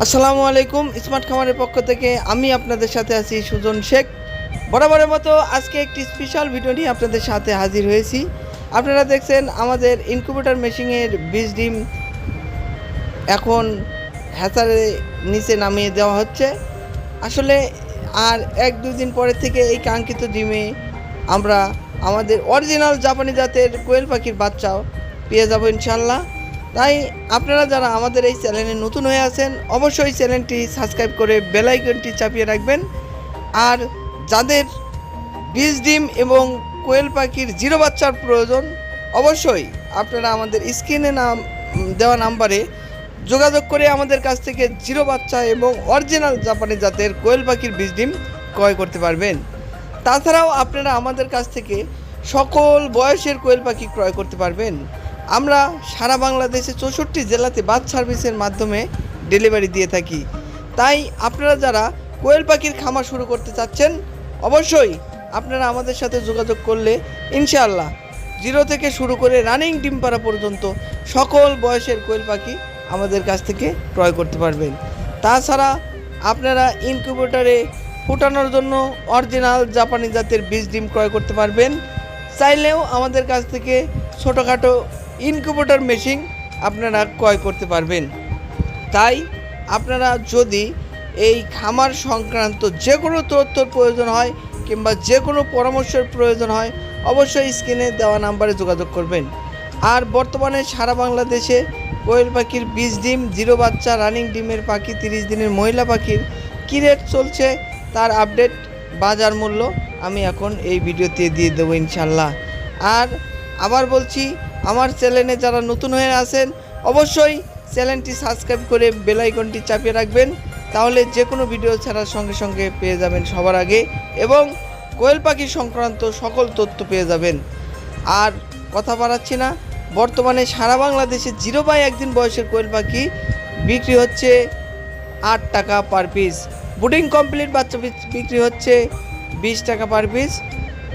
আসসালামু আলাইকুম, স্মার্ট খামারের পক্ষ থেকে আমি আপনাদের সাথে আছি সুজন শেখ। বরাবরের মতো আজকে একটি স্পেশাল ভিডিও নিয়ে আপনাদের সাথে হাজির হয়েছি। আপনারা দেখছেন আমাদের ইনকিউবেটর মেশিনের বীজ ডিম। এখন হ্যাচারে নিচে নামিয়ে দেওয়া হচ্ছে। আসলে আর এক দুদিন পরে থেকে এই কাঙ্ক্ষিত ডিমে আমরা আমাদের অরিজিনাল জাপানি জাতের কোয়েল পাখির বাচ্চাও পেয়ে যাব ইনশাল্লাহ তাই আপনারা যারা আমাদের এই চ্যানেলে নতুন হয়ে আছেন, অবশ্যই চ্যানেলটি সাবস্ক্রাইব করে বেল আইকনটি চাপিয়ে রাখবেন। আর যাদের বীজ ডিম এবং কোয়েল পাখির জিরো বাচ্চার প্রয়োজন, অবশ্যই আপনারা আমাদের স্ক্রিনে নাম, দেওয়া নাম্বারে যোগাযোগ করে আমাদের কাছ থেকে জিরো বাচ্চা এবং অরিজিনাল জাপানি জাতের কোয়েল পাখির বীজ ডিম ক্রয় করতে পারবেন। তাছাড়াও আপনারা আমাদের কাছ থেকে সকল বয়সের কোয়েল পাখি ক্রয় করতে পারবেন। আমরা সারা বাংলাদেশে চৌষট্টি জেলাতে বাস সার্ভিসের মাধ্যমে ডেলিভারি দিয়ে থাকি। তাই আপনারা যারা কোয়েল পাখির খামার শুরু করতে চাচ্ছেন, অবশ্যই আপনারা আমাদের সাথে যোগাযোগ করলে ইনশাআল্লাহ জিরো থেকে শুরু করে রানিং ডিম পাড়া পর্যন্ত সকল বয়সের কোয়েল পাখি আমাদের কাছ থেকে ক্রয় করতে পারবেন। তাছাড়া আপনারা ইনকিউবেটরে ফুটানোর জন্য অরিজিনাল জাপানি জাতের বীজ ডিম ক্রয় করতে পারবেন। চাইলেও আমাদের কাছ থেকে ছোটোখাটো ইনকিউবেটর মেশিন আপনারা ক্রয় করতে পারবেন। তাই আপনারা যদি এই খামার সংক্রান্ত যে কোনো তথ্যর প্রয়োজন হয় কিংবা যে কোনো পরামর্শের প্রয়োজন হয়, অবশ্যই স্ক্রিনে দেওয়া নাম্বারে যোগাযোগ করবেন। আর বর্তমানে সারা বাংলাদেশে কোয়েল পাখির বীজ ডিম, জিরো বাচ্চা, রানিং ডিমের পাখি, তিরিশ দিনের মহিলা পাখির কী রেট চলছে তার আপডেট বাজার মূল্য আমি এখন এই ভিডিওতে দিয়ে দেবো ইনশাল্লাহ। আর আবার বলছি আমার চ্যানেলে যারা নতুন হয়ে আছেন, অবশ্যই চ্যানেলটি সাবস্ক্রাইব করে বেল আইকনটি চাপিয়ে রাখবেন। তাহলে যে কোনো ভিডিও ছাড়ার সঙ্গে সঙ্গে পেয়ে যাবেন সবার আগে এবং কোয়েল পাখি সংক্রান্ত সকল তথ্য পেয়ে যাবেন। আর কথা বাড়াচ্ছি না, বর্তমানে সারা বাংলাদেশে জিরো বাই একদিন বয়সের কোয়েল পাখি বিক্রি হচ্ছে আট টাকা পার পিস। বুডিং কমপ্লিট বাচ্চা বিক্রি হচ্ছে বিশ টাকা পার পিস।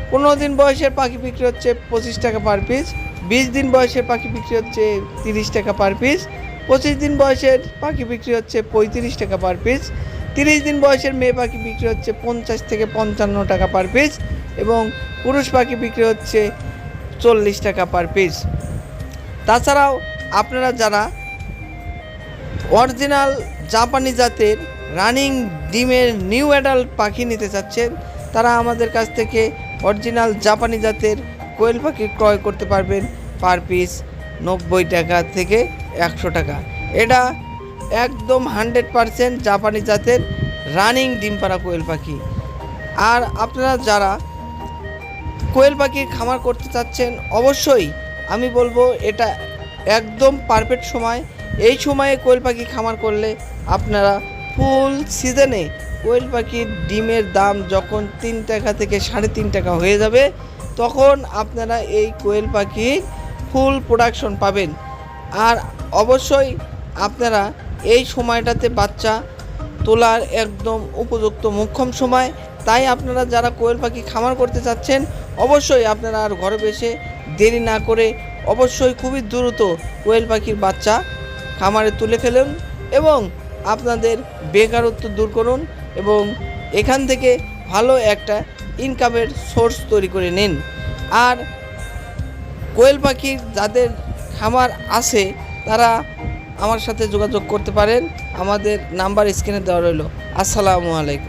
পনেরো দিন বয়সের পাখি বিক্রি হচ্ছে পঁচিশ টাকা পার পিস বিশ দিন বয়সের পাখি বিক্রি হচ্ছে তিরিশ টাকা পার পিস পঁচিশ দিন বয়সের পাখি বিক্রি হচ্ছে পঁয়ত্রিশ টাকা পার পিস তিরিশ দিন বয়সের মেয়ে পাখি বিক্রি হচ্ছে পঞ্চাশ থেকে পঞ্চান্ন টাকা পার পিস এবং পুরুষ পাখি বিক্রি হচ্ছে চল্লিশ টাকা পার পিস তাছাড়াও আপনারা যারা অরিজিনাল জাপানি জাতের রানিং ডিমের নিউ অ্যাডাল্ট পাখি নিতে চাচ্ছেন, তারা আমাদের কাছ থেকে অরিজিনাল জাপানি জাতের কোয়েল পাখি ক্রয় করতে পারবেন পার পিস নব্বই টাকা থেকে একশো টাকা। এটা একদম হান্ড্রেড পারসেন্ট জাপানি জাতের রানিং ডিম পাড়া কোয়েল পাখি। আর আপনারা যারা কোয়েল পাখির খামার করতে চাচ্ছেন, অবশ্যই আমি বলব এটা একদম পারফেক্ট সময়। এই সময়ে কোয়েল পাখি খামার করলে আপনারা ফুল সিজনে কোয়েল পাখির ডিমের দাম যখন তিন টাকা থেকে সাড়ে তিন টাকা হয়ে যাবে, তখন আপনারা এই কোয়েল পাখির ফুল প্রোডাকশন পাবেন। আর অবশ্যই আপনারা এই সময়টাতে বাচ্চা তোলার একদম উপযুক্ত মোক্ষম সময়, তাই আপনারা যারা কোয়েল পাখি খামার করতে চাচ্ছেন, অবশ্যই আপনারা আর ঘরে বসে দেরি না করে অবশ্যই খুবই দ্রুত কোয়েল পাখির বাচ্চা খামারে তুলে ফেলুন এবং আপনাদের বেকারত্ব দূর করুন এবং এখান থেকে ভালো একটা ইনকামের সোর্স তৈরি করে নিন। আর কোয়েল পাখির যাদের খামার আছে, তারা আমার সাথে যোগাযোগ করতে পারেন। আমাদের নাম্বার স্ক্রিনে দেওয়া রইল। আসসালামু আলাইকুম।